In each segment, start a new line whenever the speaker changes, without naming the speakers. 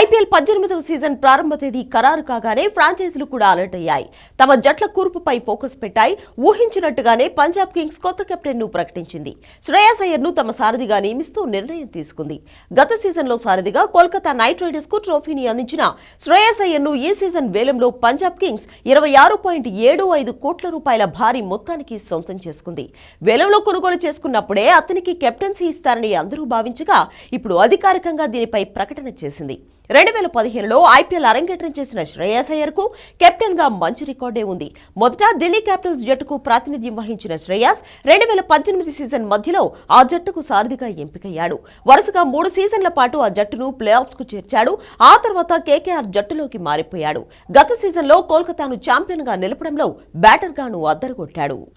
IPL పద్దెనిమిదవ season ప్రారంభ తేదీ ఖరారు కాగానే ఫ్రాంచైజీలు కూడా అలర్ట్ అయ్యాయి. తమ జట్ల కూర్పుపై ఫోకస్ పెట్టాయి. ఊహించినట్టుగానే పంజాబ్ కింగ్స్ కొత్త కెప్టెన్ను ప్రకటించింది. శ్రేయాస్ అయ్యర్ను తమ సారథిగా నియమిస్తూ నిర్ణయం తీసుకుంది. గత సీజన్లో సారథిగా కోల్కతా నైట్ రైడర్స్కు ట్రోఫీని అందించిన శ్రేయాస్ అయ్యర్ను ఈ సీజన్ వేలంలో పంజాబ్ కింగ్స్ ఇరవై ఆరు పాయింట్ ఏడు ఐదు కోట్ల రూపాయల భారీ మొత్తానికి సొంతం చేసుకుంది. వేలంలో కొనుగోలు చేసుకున్నప్పుడే అతనికి కెప్టెన్సీ ఇస్తారని అందరూ భావించగా ఇప్పుడు అధికారికంగా దీనిపై ప్రకటన చేసింది. రెండు వేల పదిహేనులో ఐపీఎల్ అరంగేట్రం చేసిన శ్రేయస్ అయ్యర్కు కు కెప్టెన్గా మంచి రికార్డే ఉంది. మొదట ఢిల్లీ క్యాపిటల్స్ జట్టుకు ప్రాతినిధ్యం వహించిన శ్రేయస్ రెండు వేల పద్దెనిమిది సీజన్ మధ్యలో ఆ జట్టుకు సారథిగా ఎంపికయ్యాడు. వరుసగా మూడు సీజన్ల పాటు ఆ జట్టును ప్లే కు చేర్చాడు. ఆ తర్వాత కేకేఆర్ జట్టులోకి మారిపోయాడు. గత సీజన్లో కోల్కతాను ఛాంపియన్గా నిలపడంలో బ్యాటర్ గాను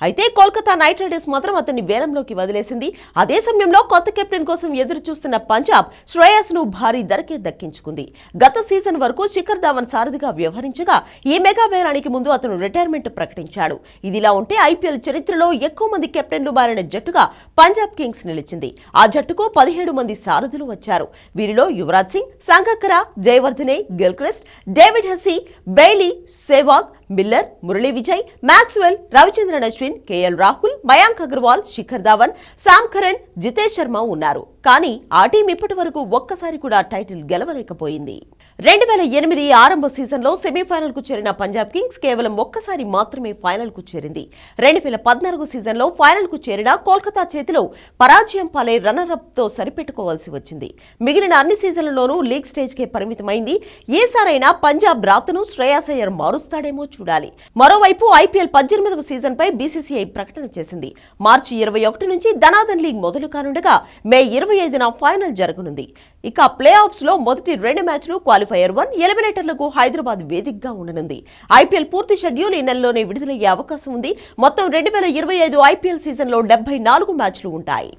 అయితే కోల్కతా నైట్ రైడర్స్ మాత్రం అతన్ని వేలంలోకి వదిలేసింది. అదే సమయంలో కొత్త కెప్టెన్ కోసం ఎదురు చూస్తున్న పంజాబ్ శ్రేయస్ను భారీ ధరకే దక్కించుకుంది. గత సీజన్ వరకు శిఖర్ ధావన్ సారథిగా వ్యవహరించగా ఈ మెగా వేలానికి ముందు అతను రిటైర్మెంట్ ప్రకటించాడు. ఇదిలా ఉంటే ఐపీఎల్ చరిత్రలో ఎక్కువ మంది కెప్టెన్లు మారిన జట్టుగా పంజాబ్ కింగ్స్ నిలిచింది. ఆ జట్టుకు పదిహేడు మంది సారథులు వచ్చారు. వీరిలో Yuvraj Singh Sangakkara Jayawardene Gilchrist David Hussey Bailey Sehwag Miller Murali Vijay Maxwell Ravichandran Ashwin KL Rahul Mayank Agarwal Shikhar Dhawan Sam Curran Jitesh Sharma ఉన్నారు. కానీ ఆ టీం ఇప్పటి వరకు ఒక్కసారి కూడా టైటిల్ గెలవలేకపోయింది. రెండు వేల ఎనిమిది ఆరంభ సీజన్లో సెమీఫైనల్కు చేరిన పంజాబ్ కింగ్స్ కేవలం ఒక్కసారి మాత్రమే ఫైనల్కు చేరింది. రెండు వేల పద్నాలుగు సీజన్లో ఫైనల్కు చేరిన కోల్కతా చేతిలో పరాజయం పాలే రన్నర్ అప్తో సరిపెట్టుకోవాల్సి వచ్చింది. మిగిలిన అన్ని సీజన్లలోనూ లీగ్ స్టేజ్ కే పరిమితమైంది. ఏసారైనా పంజాబ్ రాతను శ్రేయాసయ్యర్ మారుస్తాడేమో చూడాలి. మరోవైపు ఐపీఎల్ పద్దెనిమిదవ సీజన్ పై బీసీసీఐ ప్రకటన చేసింది. మార్చి ఇరవై ఒకటి నుంచి ధనాదన్ లీగ్ మొదలు కానుండగా మే ఇరవై ఇరవై ఐదున ఫైనల్ జరగనుంది. ఇక ప్లే ఆఫ్స్లో మొదటి రెండు మ్యాచ్లు క్వాలిఫైయర్ వన్ ఎలిమినేటర్లకు హైదరాబాద్ వేదికగా ఉండనుంది. ఐపీఎల్ పూర్తి షెడ్యూల్ ఈ నెలలోనే విడుదలయ్యే అవకాశం ఉంది. మొత్తం రెండు వేల ఇరవై ఐదు ఐపీఎల్ సీజన్లో డెబ్బై నాలుగు మ్యాచ్లు ఉంటాయి.